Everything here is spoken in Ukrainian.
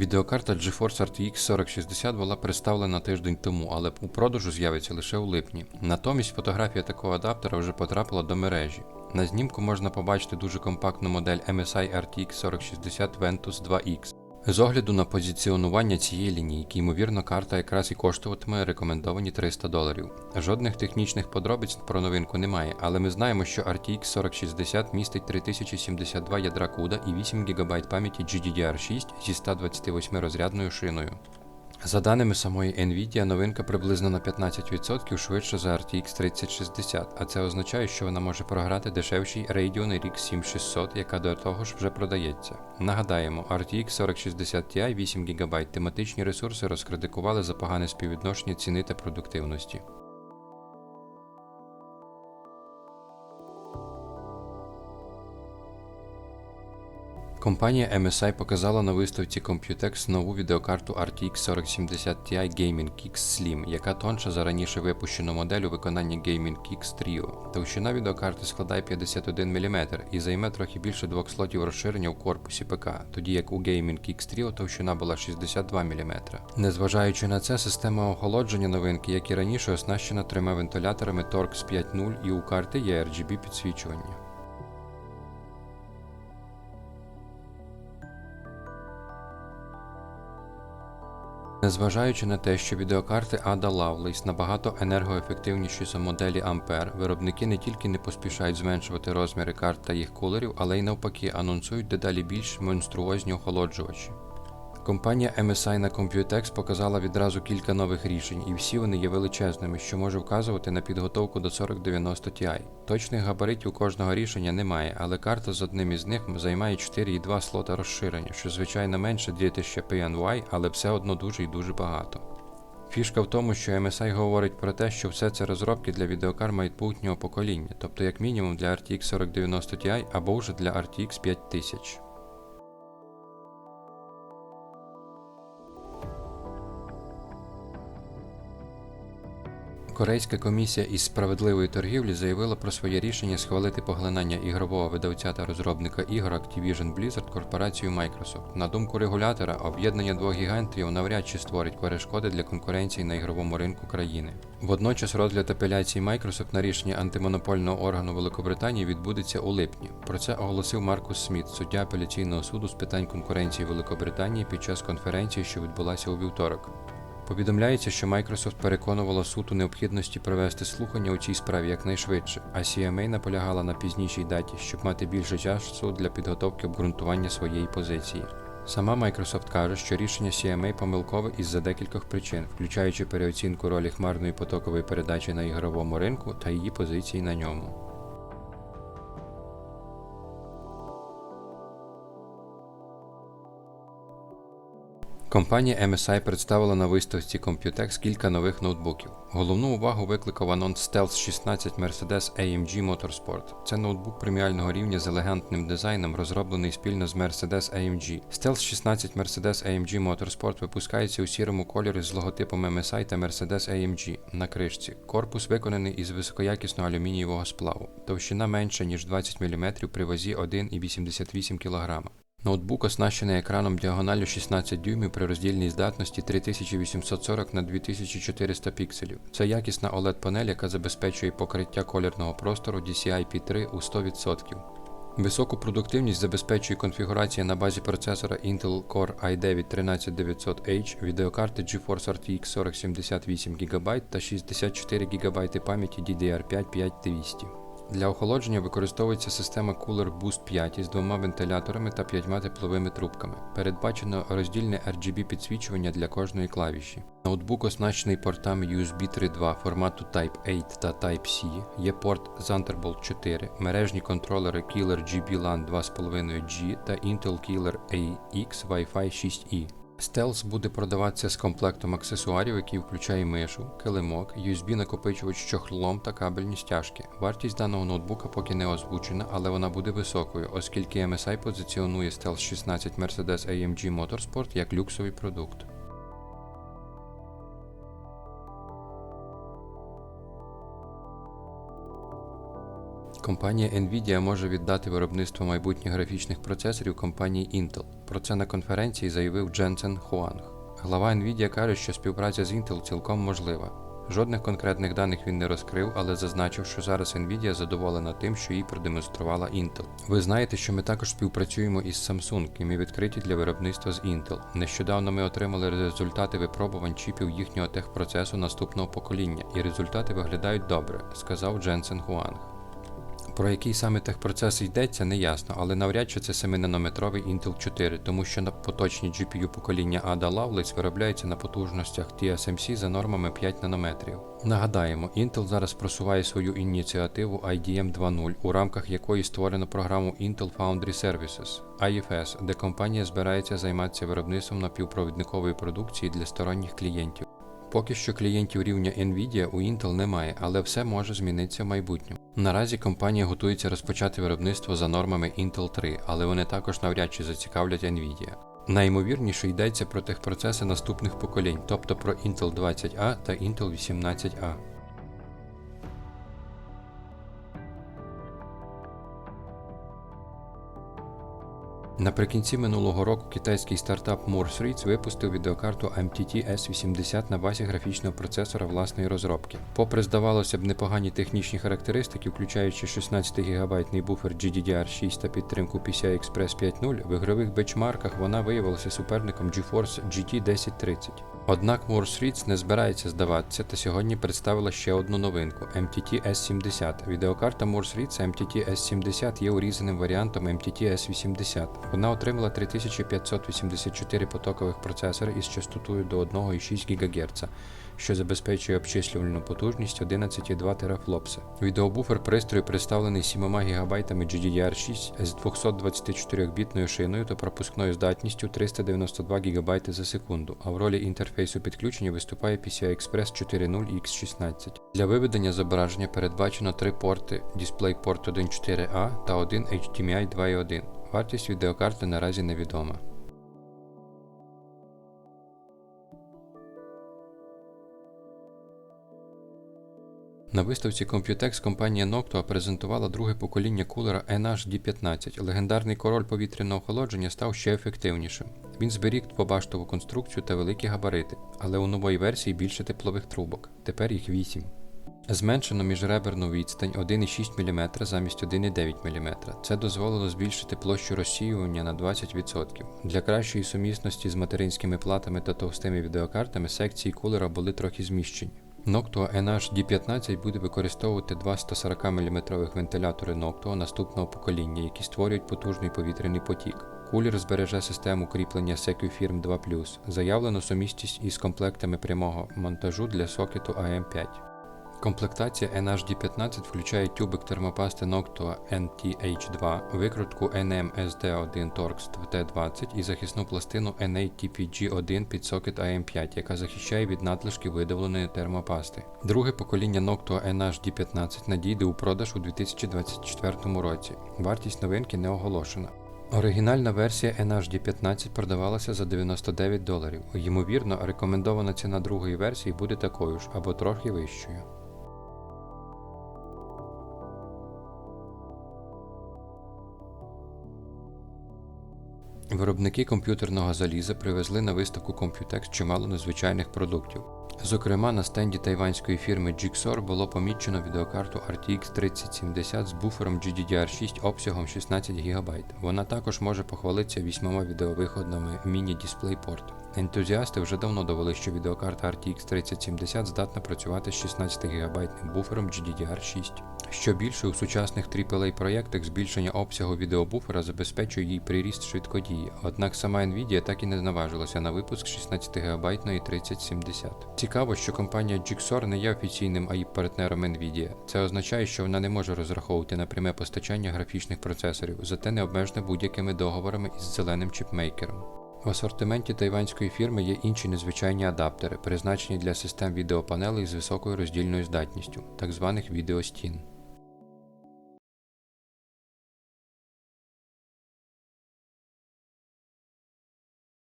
Відеокарта GeForce RTX 4060 була представлена тиждень тому, але у продажу з'явиться лише у липні. Натомість фотографія такого адаптера вже потрапила до мережі. На знімку можна побачити дуже компактну модель MSI RTX 4060 Ventus 2X. З огляду на позиціонування цієї лінійки, ймовірно, карта якраз і коштуватиме рекомендовані 300 доларів. Жодних технічних подробиць про новинку немає, але ми знаємо, що RTX 4060 містить 3072 ядра CUDA і 8 ГБ пам'яті GDDR6 зі 128 розрядною шиною. За даними самої Nvidia, новинка приблизно на 15% швидше за RTX 3060, а це означає, що вона може програти дешевшій Radeon RX 7600, яка до того ж вже продається. Нагадаємо, RTX 4060 Ti 8 ГБ тематичні ресурси розкритикували за погане співвідношення ціни та продуктивності. Компанія MSI показала на виставці Computex нову відеокарту RTX 4070 Ti Gaming Kix Slim, яка тонша за раніше випущену модель у виконанні Gaming Kix Trio. Товщина відеокарти складає 51 мм і займе трохи більше двох слотів розширення у корпусі ПК, тоді як у Gaming Kix Trio товщина була 62 мм. Незважаючи на це, система охолодження новинки, як і раніше, оснащена трьома вентиляторами Torx 5.0 і у карти є RGB підсвічування. Незважаючи на те, що відеокарти Ada Lovelace набагато енергоефективніші за моделі Ampere, виробники не тільки не поспішають зменшувати розміри карт та їх кулерів, але й навпаки анонсують дедалі більш монструозні охолоджувачі. Компанія MSI на Computex показала відразу кілька нових рішень, і всі вони є величезними, що може вказувати на підготовку до 4090 Ti. Точних габаритів кожного рішення немає, але карта з одним із них займає 4,2 слота розширення, що звичайно менше 2000 PNY, але все одно дуже і дуже багато. Фішка в тому, що MSI говорить про те, що все це розробки для відеокар майбутнього покоління, тобто як мінімум для RTX 4090 Ti або вже для RTX 5000. Корейська комісія із справедливої торгівлі заявила про своє рішення схвалити поглинання ігрового видавця та розробника ігор Activision Blizzard корпорацією Microsoft. На думку регулятора, об'єднання двох гігантів навряд чи створить перешкоди для конкуренції на ігровому ринку країни. Водночас розгляд апеляції Microsoft на рішення антимонопольного органу Великобританії відбудеться у липні. Про це оголосив Маркус Сміт, суддя апеляційного суду з питань конкуренції Великобританії під час конференції, що відбулася у вівторок. Повідомляється, що Microsoft переконувала суд у необхідності провести слухання у цій справі якнайшвидше, а CMA наполягала на пізнішій даті, щоб мати більше часу для підготовки обґрунтування своєї позиції. Сама Microsoft каже, що рішення CMA помилкове із-за декількох причин, включаючи переоцінку ролі хмарної потокової передачі на ігровому ринку та її позиції на ньому. Компанія MSI представила на виставці Computex кілька нових ноутбуків. Головну увагу викликав анонс Stealth 16 Mercedes AMG Motorsport. Це ноутбук преміального рівня з елегантним дизайном, розроблений спільно з Mercedes AMG. Stealth 16 Mercedes AMG Motorsport випускається у сірому кольорі з логотипом MSI та Mercedes AMG на кришці. Корпус виконаний із високоякісного алюмінієвого сплаву. Товщина менша ніж 20 мм при вазі 1,88 кг. Ноутбук оснащений екраном діагоналю 16 дюймів при роздільній здатності 3840 на 2400 пікселів. Це якісна OLED-панель, яка забезпечує покриття колірного простору DCI-P3 у 100%. Високу продуктивність забезпечує конфігурація на базі процесора Intel Core i9 13900H, відеокарти GeForce RTX 4078 ГБ та 64 ГБ пам'яті DDR5 5200. Для охолодження використовується система Cooler Boost 5 із двома вентиляторами та п'ятьма тепловими трубками. Передбачено роздільне RGB підсвічування для кожної клавіші. Ноутбук оснащений портами USB 3.2 формату Type-A та Type-C, є порт Thunderbolt 4, мережні контролери Killer GB LAN 2.5G та Intel Killer AX Wi-Fi 6E. Stealth буде продаватися з комплектом аксесуарів, який включає мишу, килимок, USB-накопичувач з чохлом та кабельні стяжки. Вартість даного ноутбука поки не озвучена, але вона буде високою, оскільки MSI позиціонує Stealth 16 Mercedes AMG Motorsport як люксовий продукт. Компанія Nvidia може віддати виробництво майбутніх графічних процесорів компанії Intel. Про це на конференції заявив Дженсен Хуанг. Глава Nvidia каже, що співпраця з Intel цілком можлива. Жодних конкретних даних він не розкрив, але зазначив, що зараз Nvidia задоволена тим, що їй продемонструвала Intel. Ви знаєте, що ми також співпрацюємо із Samsung, і ми відкриті для виробництва з Intel. Нещодавно ми отримали результати випробувань чіпів їхнього техпроцесу наступного покоління, і результати виглядають добре, сказав Дженсен Хуанг. Про який саме техпроцес йдеться, не ясно, але навряд чи це 7-нанометровий Intel 4, тому що на поточні GPU покоління Ada Lovelace виробляються на потужностях TSMC за нормами 5 нанометрів. Нагадаємо, Intel зараз просуває свою ініціативу IDM 2.0, у рамках якої створено програму Intel Foundry Services IFS, де компанія збирається займатися виробництвом напівпровідникової продукції для сторонніх клієнтів. Поки що клієнтів рівня Nvidia у Intel немає, але все може змінитися в майбутньому. Наразі компанія готується розпочати виробництво за нормами Intel 3, але вони також навряд чи зацікавлять Nvidia. Найімовірніше йдеться про техпроцеси наступних поколінь, тобто про Intel 20A та Intel 18A. Наприкінці минулого року китайський стартап Morse Reeds випустив відеокарту MTT S80 на базі графічного процесора власної розробки. Попри здавалося б непогані технічні характеристики, включаючи 16 гігабайтний буфер GDDR6 та підтримку PCI Express 5.0, в ігрових бенчмарках вона виявилася суперником GeForce GT 1030. Однак Morse не збирається здаватися та сьогодні представила ще одну новинку MTT S70. Відеокарта Reads MTT S70 є урізаним варіантом MTT S80. Вона отримала 3584 потокових процесори із частотою до 1,6 ГГц, що забезпечує обчислювальну потужність 11,2 терафлопси. Відеобуфер пристрою представлений 7 ГБ GDDR6 з 224-бітною шиною та пропускною здатністю 392 ГБ за секунду, а в ролі інтерфейсу підключення виступає PCI Express 4.0 X16. Для виведення зображення передбачено три порти DisplayPort 1.4a та один HDMI 2.1. Вартість відеокарти наразі невідома. На виставці Computex компанія Noctua презентувала друге покоління кулера NH-D15. Легендарний король повітряного охолодження став ще ефективнішим. Він зберіг побаштову конструкцію та великі габарити, але у нової версії більше теплових трубок. Тепер їх 8. Зменшено міжреберну відстань 1,6 мм замість 1,9 мм. Це дозволило збільшити площу розсіювання на 20%. Для кращої сумісності з материнськими платами та товстими відеокартами секції кулера були трохи зміщені. Noctua NH D15 буде використовувати два 140 мм вентилятори Noctua наступного покоління, які створюють потужний повітряний потік. Кулер збереже систему кріплення Secufirm 2 заявлену сумістість із комплектами прямого монтажу для сокету AM5. Комплектація NHD15 включає тюбик термопасти Noctua NTH2, викрутку NMSD1 Torx T20 і захисну пластину NATPG1 під сокет AM5, яка захищає від надлишки видавленої термопасти. Друге покоління Noctua NHD15 надійде у продаж у 2024 році. Вартість новинки не оголошена. Оригінальна версія NHD15 продавалася за 99 доларів. Ймовірно, рекомендована ціна другої версії буде такою ж або трохи вищою. Виробники комп'ютерного заліза привезли на виставку Computex чимало незвичайних продуктів. Зокрема, на стенді тайванської фірми Jigsaw було помічено відеокарту RTX 3070 з буфером GDDR6 обсягом 16 ГБ. Вона також може похвалитися вісьмома відеовиходами міні-DisplayPort. Ентузіасти вже давно довели, що відеокарта RTX 3070 здатна працювати з 16 ГБ буфером GDDR6. Що більше у сучасних AAA проєктах збільшення обсягу відеобуфера забезпечує їй приріст швидкодії, однак сама Nvidia так і не наважилася на випуск 16 ГБ 3070. Цікаво, що компанія Jigsaw не є офіційним AI партнером Nvidia. Це означає, що вона не може розраховувати на пряме постачання графічних процесорів, зате не обмежена будь-якими договорами із зеленим чіпмейкером. В асортименті тайванської фірми є інші незвичайні адаптери, призначені для систем відеопанелей з високою роздільною здатністю, так званих відеостін.